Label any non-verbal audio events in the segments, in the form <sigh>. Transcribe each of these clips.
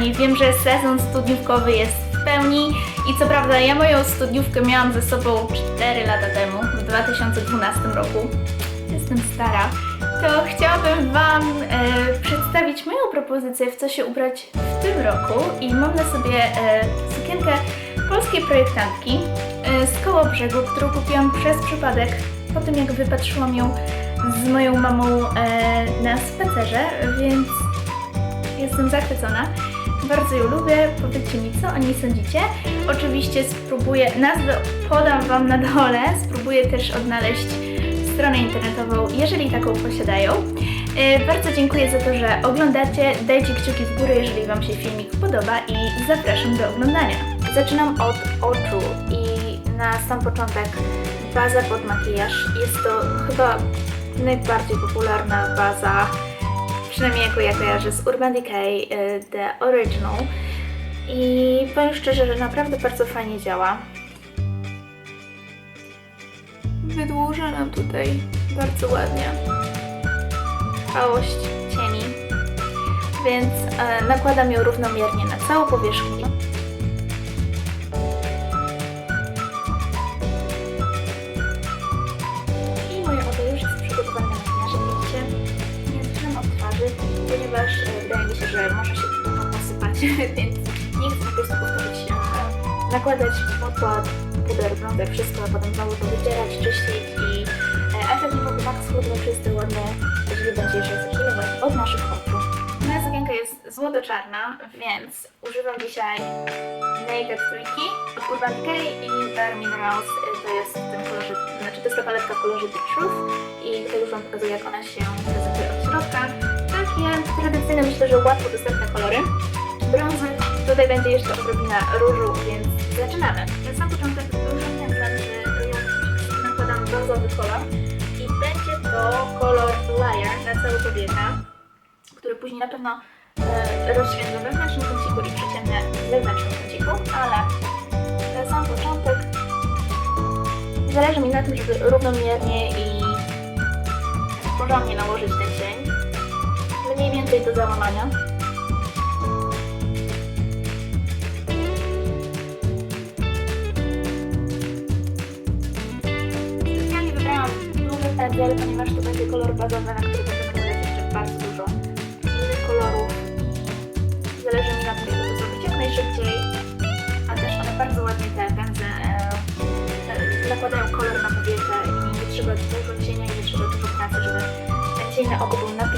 Kochani, wiem, że sezon studniówkowy jest w pełni i co prawda ja moją studniówkę miałam ze sobą 4 lata temu, w 2012 roku. Jestem stara. To chciałabym Wam e, przedstawić moją propozycję, w co się ubrać w tym roku i mam na sobie e, sukienkę polskiej projektantki e, z koło brzegu, którą kupiłam przez przypadek po tym jak wypatrzyłam ją z moją mamą e, na spacerze, więc Jestem zachwycona. Bardzo ją lubię. Powiedzcie mi, co o niej sądzicie. Oczywiście spróbuję, nazwę podam Wam na dole. Spróbuję też odnaleźć stronę internetową, jeżeli taką posiadają. E, Bardzo dziękuję za to, że oglądacie. Dajcie kciuki w górę, jeżeli Wam się filmik podoba i zapraszam do oglądania. Zaczynam od oczu i na sam początek baza pod makijaż. Jest to chyba najbardziej popularna baza przynajmniej jako ja kojarzę z Urban Decay y, The Original i powiem szczerze, że naprawdę bardzo fajnie działa. Wydłuża nam tutaj bardzo ładnie całość cieni, więc e, nakładam ją równomiernie na całą powierzchnię. Ponieważ e, wydaje mi się, że może się dużo posypać, <laughs> więc nie chcę po prostu powtórzyć e, nakładać podkład, puder, bronzer, wszystko, a potem znowu to wycierać, czyścić i efekt byłby tak schudny, czysty, ładny, jeżeli będzie jeszcze właśnie od naszych oczu. Moja sukienka jest złoto-czarna, więc używam dzisiaj Naked Trójki od Urban Decay i Bare Minerals, e, to jest w tym kolorze, znaczy to jest ta paletka w kolorze Truth i tutaj już Wam pokazuję jak ona się prezentuje od środka. Takie tradycyjne, myślę, że łatwo dostępne kolory. Brązy, tutaj będzie jeszcze odrobina różu, więc zaczynamy. Na sam początek różem pędzlem Mix nakładam brązowy kolor i będzie to kolor Liar na całą kobietę, który później na pewno e, rozświetla wewnętrznym kąciku i przyciemnia zewnętrznym kąciku, ale na sam początek zależy mi na tym, żeby równomiernie i porządnie nałożyć ten cień. Mniej więcej do załamania. Specjalnie wybrałam duży pędzel, ponieważ to będzie kolor bazowy, na który będę nakładać jeszcze bardzo dużo innych kolorów. Zależy mi na tym, żeby to zrobić jak najszybciej, a też one bardzo ładnie te pędzle e, nakładają kolor na kobietę i nie trzeba dużo cienia, nie trzeba dużo pracy, żeby ten cień na był napigmentowany.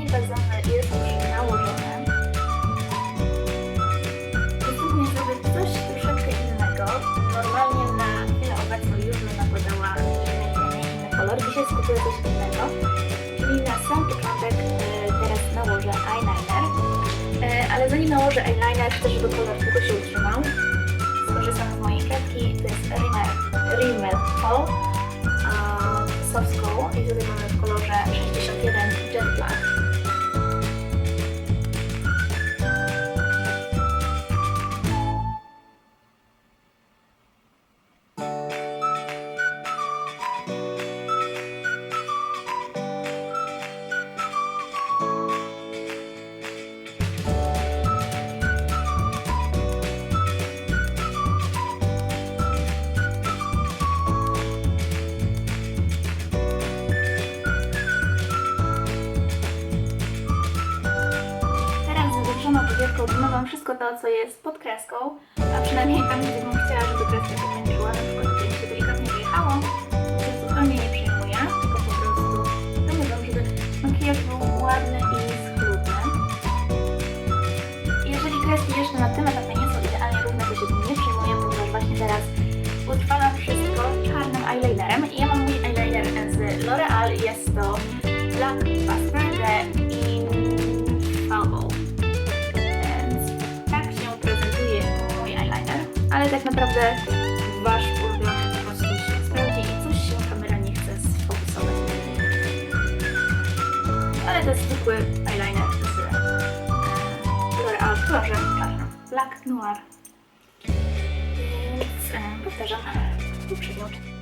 Cień bazowy jest już nałożony. Następnie zrobię coś troszeczkę innego. Normalnie na chwilę obecną już bym nakładała inne cienie, inny kolor. Dzisiaj skupię coś innego. Czyli na sam początek e, teraz nałożę eyeliner. E, ale zanim nałożę eyeliner, chcę, żeby kolor tylko się utrzymał. Skorzystam z mojej kredki. To jest Rimmel, Rimmel Hall e, Soft Skull i tutaj mamy w kolorze 61 to, co jest pod kreską, a przynajmniej tam, gdzie bym chciała, żeby kreska się męczyła, powtarzam poprzednią część.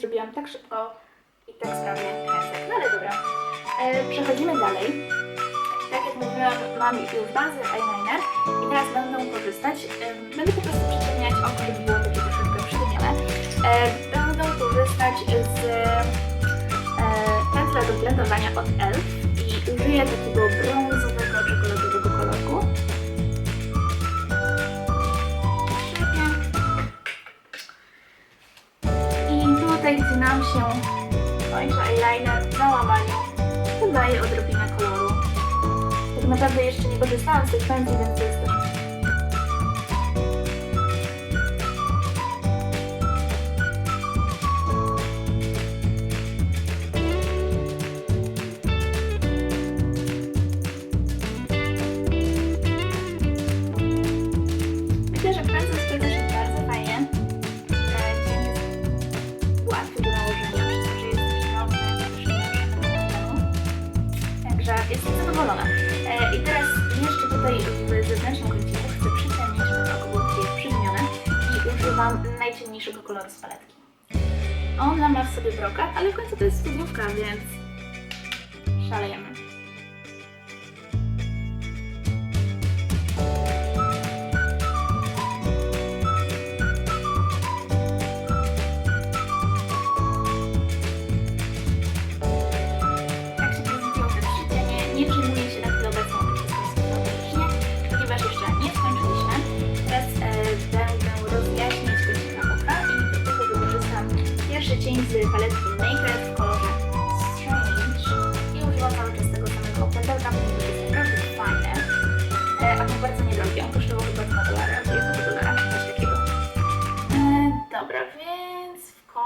Zrobiłam tak szybko i tak sprawnie kresek, no ale dobra. E, przechodzimy dalej. Tak jak mówiłam, mam już bazę eyeliner i teraz będę korzystać, e, będę po prostu przyciemniać oko, żeby było takie troszeczkę przyciemnione. E, będę korzystać z e, pędzla do blendowania od ELF i użyję takiego brązowego, tutaj, nam się kończy eyeliner w załamaniu, dodaję odrobinę koloru. Tak naprawdę jeszcze nie korzystałam z tych pędzli, więc to jest też ale w końcu to jest studniówka, więc szalejemy.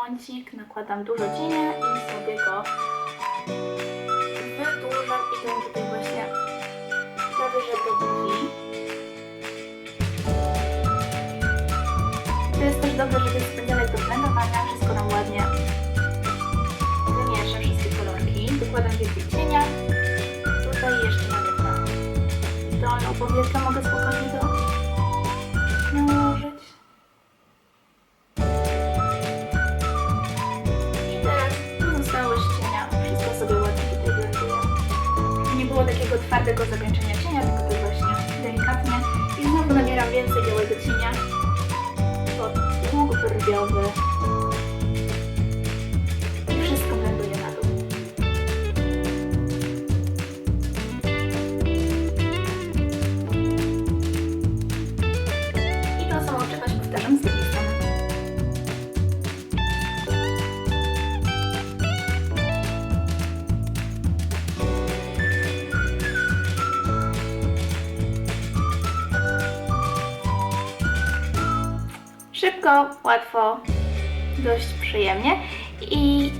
Kącik nakładam dużo cienia i sobie go wydłużam i to tutaj właśnie że do brwi. To jest też dobre, żeby spędzać do blendowania, wszystko nam ładnie wymiesza wszystkie kolorki. Dokładam więcej cienia. Tutaj jeszcze nawet na dolną powiekę mogę spokojnie to twardego zakończenia cienia, tylko łatwo, dość przyjemnie. I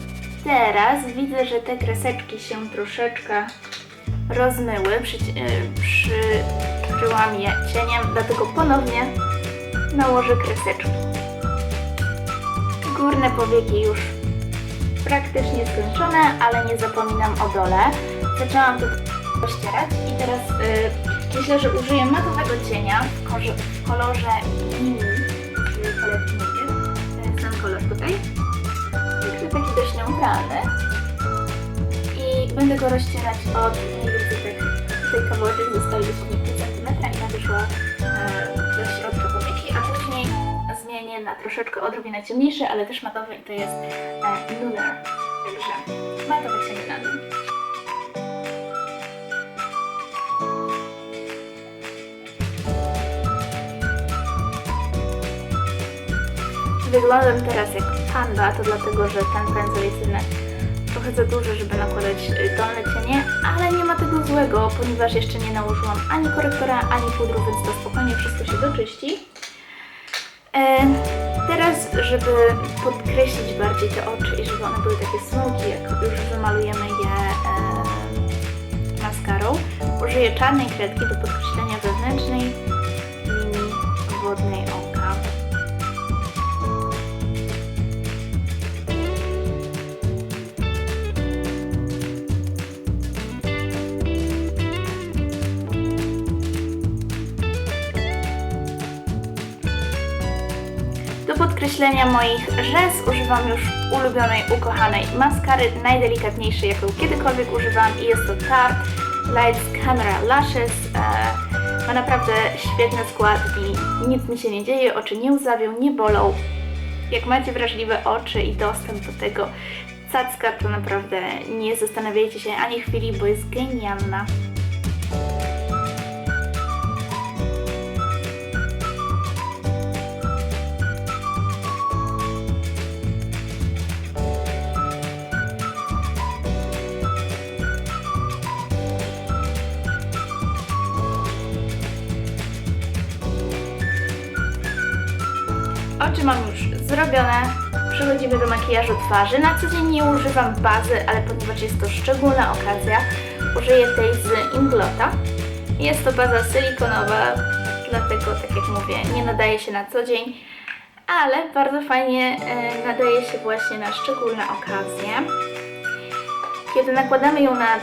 teraz widzę, że te kreseczki się troszeczkę rozmyły. Przy, przykryłam je cieniem, dlatego ponownie nałożę kreseczki. Górne powieki już praktycznie skończone, ale nie zapominam o dole. Zaczęłam to pościerać i teraz y, myślę, że użyję matowego cienia w, w kolorze mini tutaj. Także taki dość neutralny. I będę go rozcierać od mniej więcej tak, tutaj kawałeczek zostaje dosłownie pół centymetra i będę szła e, do środka powieki, a później zmienię na troszeczkę odrobinę ciemniejszy, ale też matowy i to jest e, Lunar. Także matowe cienie na. Wyglądam teraz jak panda, to dlatego, że ten pędzel jest jednak trochę za duży, żeby nakładać y, dolne cienie, ale nie ma tego złego, ponieważ jeszcze nie nałożyłam ani korektora, ani pudru, więc to spokojnie wszystko się doczyści. E, teraz, żeby podkreślić bardziej te oczy i żeby one były takie smoki, jak już wymalujemy je e, maskarą, użyję czarnej kredki do podkreślenia wewnętrznej linii wodnej podkreślenia moich rzęs używam już ulubionej, ukochanej maskary, najdelikatniejszej, jaką kiedykolwiek używam i jest to Tarte Lights Camera Lashes. E, ma naprawdę świetny skład i nic mi się nie dzieje, oczy nie łzawią, nie bolą. Jak macie wrażliwe oczy i dostęp do tego cacka, to naprawdę nie zastanawiajcie się ani chwili, bo jest genialna. Zrobione. Przechodzimy do makijażu twarzy. Na co dzień nie używam bazy, ale ponieważ jest to szczególna okazja, użyję tej z Inglota. Jest to baza silikonowa, dlatego, tak jak mówię, nie nadaje się na co dzień, ale bardzo fajnie e, nadaje się właśnie na szczególne okazje. Kiedy nakładamy ją na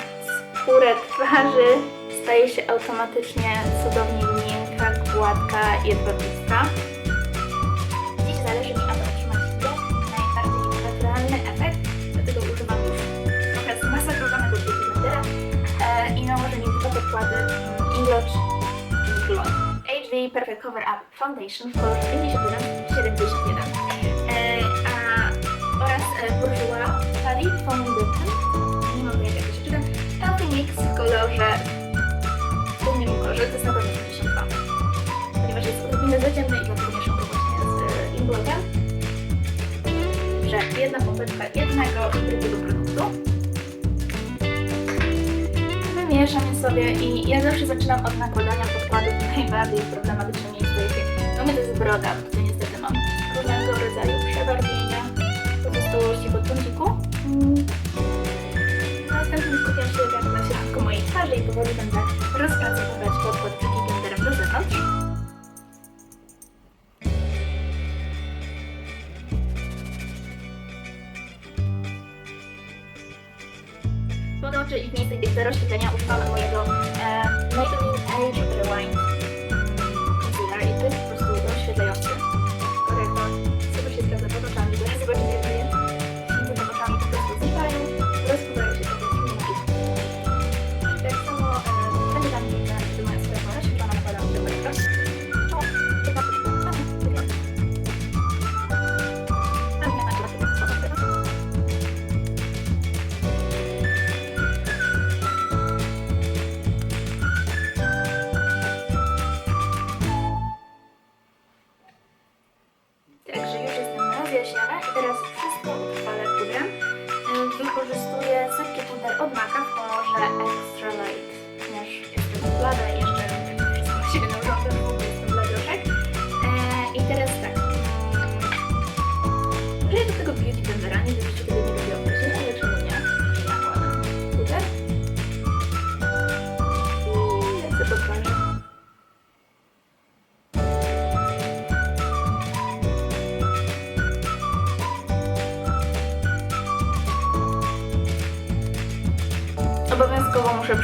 skórę twarzy, staje się automatycznie cudownie miękka, gładka, jedwabista. Mm, Inglot Inglot HD Perfect Cover Up Foundation w kolorze 5171 e, a, oraz e, Bourjois Paris Fondant nie mogę jak to się czyta Healthy Mix w kolorze w innym kolorze, to jest na pewno 52 ponieważ jest odrobinę za ciemny i dlatego mieszam go właśnie z e, Inglotem. Że jedna pompeczka jednego i drugiego produktu. Wymieszam je sobie i ja zawsze zaczynam od nakładania podkładów najbardziej problematyczne miejsce, jakie no mnie to jest broda, gdzie niestety mam różnego rodzaju przebarwienia, pozostałości po. Mm. Następnie skupiam się jak na środku mojej twarzy i powoli będę rozpracowywać podkład Oczy i w miejsce, do rozświetlenia używamy mojego e, Maybelline Age Rewind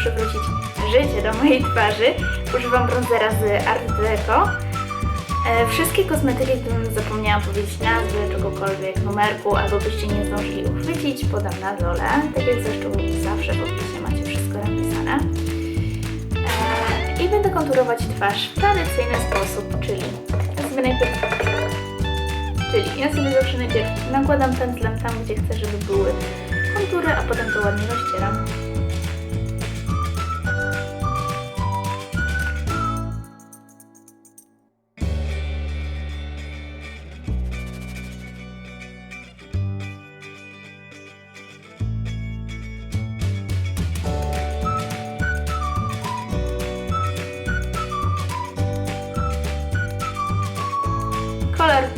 przywrócić życie do mojej twarzy. Używam bronzera z Art Deco. E, wszystkie kosmetyki, którym zapomniałam powiedzieć nazwy, czegokolwiek, numerku, albo byście nie zdążyli uchwycić, podam na dole. Tak jak zresztą zawsze w opisie macie wszystko napisane. E, I będę konturować twarz w tradycyjny sposób, czyli ja sobie najpierw Czyli ja sobie zawsze najpierw nakładam pędzlem tam, gdzie chcę, żeby były kontury, a potem to ładnie rozcieram.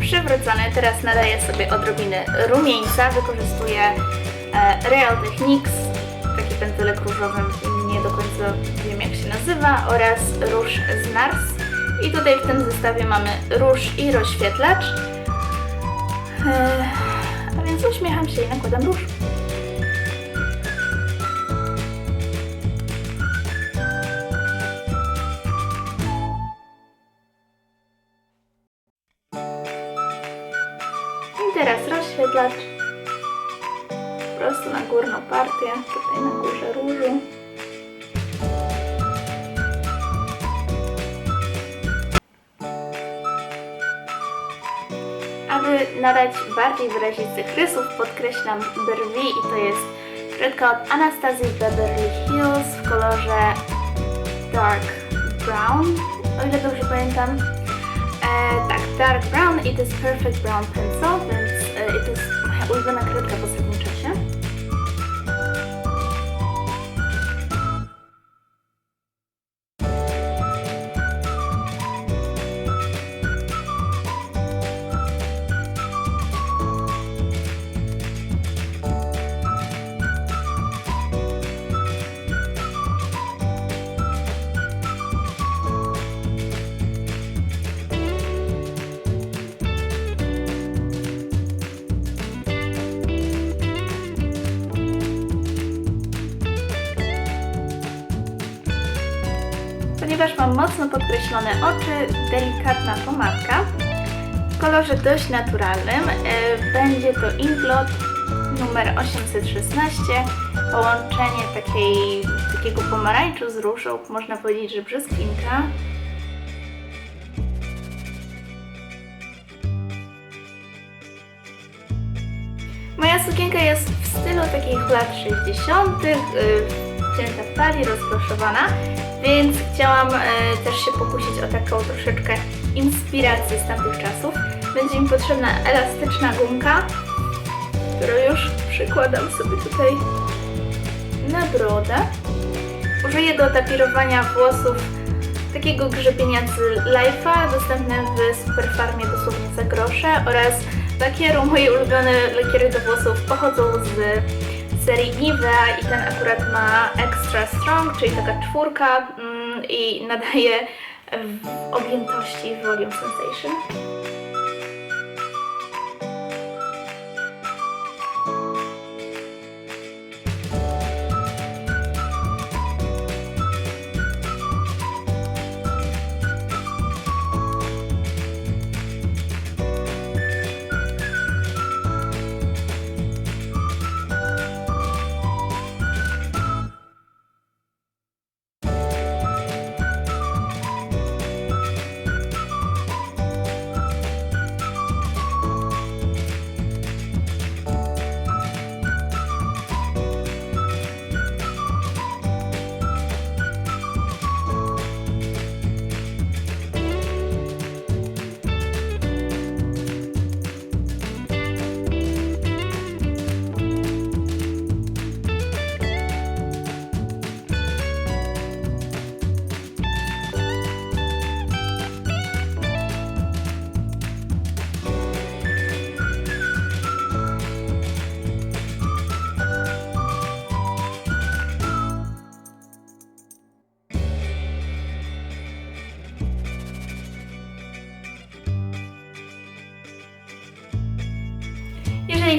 Przywrócony. Teraz nadaję sobie odrobinę rumieńca. Wykorzystuję e, Real Techniques, taki pędzelek różowy, nie do końca wiem jak się nazywa, oraz róż z Nars. I tutaj w tym zestawie mamy róż i rozświetlacz. E, a więc uśmiecham się i nakładam róż. Teraz rozświetlacz. Prostu na górną partię, tutaj na górze różu. Aby nadać bardziej wyrazistych rysów, podkreślam brwi i to jest kredka od Anastasia Beverly Hills w kolorze Dark Brown, o ile dobrze pamiętam. E, tak, Dark Brown i to jest Perfect Brown Pencil, więc e, to jest moja ulubiona Mocno podkreślone oczy, delikatna pomadka w kolorze dość naturalnym. e, Będzie to Inglot numer 816. Połączenie takiej, takiego pomarańczu z różą, można powiedzieć, że brzoskwinka. Moja sukienka jest w stylu takich lat 60., yy, wcięta w talii, rozproszowana, więc chciałam e, też się pokusić o taką troszeczkę inspirację z tamtych czasów. Będzie mi potrzebna elastyczna gumka, którą już przykładam sobie tutaj na brodę. Użyję do tapirowania włosów takiego grzebienia z Life'a, dostępne w Superfarmie dosłownie za grosze oraz lakieru. Moje ulubione lakiery do włosów pochodzą z serii Nivea i ten akurat ma Extra Strong, czyli taka czwórka mm, i nadaje w objętości Volume Sensation.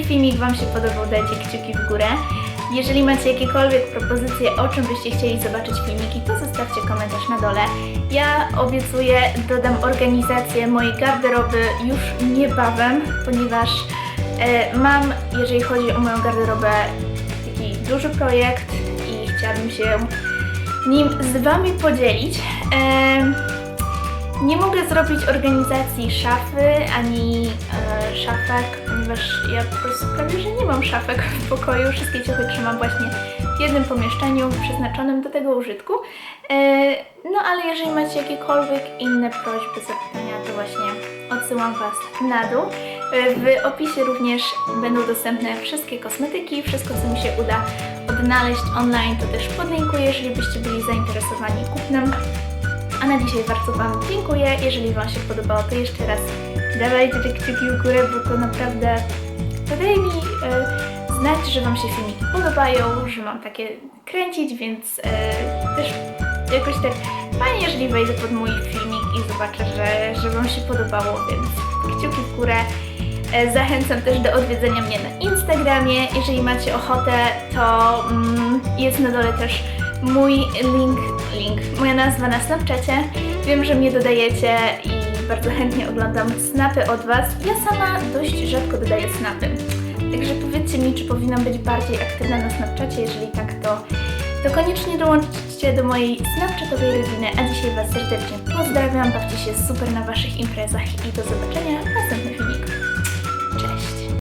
Filmik Wam się podobał, dajcie kciuki w górę. Jeżeli macie jakiekolwiek propozycje, o czym byście chcieli zobaczyć filmiki, to zostawcie komentarz na dole. Ja obiecuję, dodam organizację mojej garderoby już niebawem, ponieważ e, mam, jeżeli chodzi o moją garderobę, taki duży projekt i chciałabym się nim z Wami podzielić. Em, nie mogę zrobić organizacji szafy ani e, szafek, ponieważ ja po prostu prawie, że nie mam szafek w pokoju. Wszystkie ciuchy trzymam właśnie w jednym pomieszczeniu przeznaczonym do tego użytku. E, no ale jeżeli macie jakiekolwiek inne prośby, zapytania, to właśnie odsyłam Was na dół. E, W opisie również będą dostępne wszystkie kosmetyki, wszystko co mi się uda odnaleźć online, to też podlinkuję, jeżeli byście byli zainteresowani kupnem. A na dzisiaj bardzo Wam dziękuję. Jeżeli Wam się podobało, to jeszcze raz dawajcie te kciuki w górę, bo to naprawdę daje mi e, znać, że Wam się filmiki podobają, że mam takie kręcić, więc e, też jakoś tak fajnie, jeżeli wejdę pod mój filmik i zobaczę, że, że Wam się podobało, więc kciuki w górę. E, Zachęcam też do odwiedzenia mnie na Instagramie. Jeżeli macie ochotę, to mm, jest na dole też mój link, link, moja nazwa na Snapchacie. Wiem, że mnie dodajecie i bardzo chętnie oglądam snapy od Was. Ja sama dość rzadko dodaję snapy. Także powiedzcie mi, czy powinnam być bardziej aktywna na Snapchacie. Jeżeli tak, to, to koniecznie dołączcie do mojej Snapchatowej rodziny. A dzisiaj Was serdecznie pozdrawiam. Bawcie się super na Waszych imprezach i do zobaczenia następnym.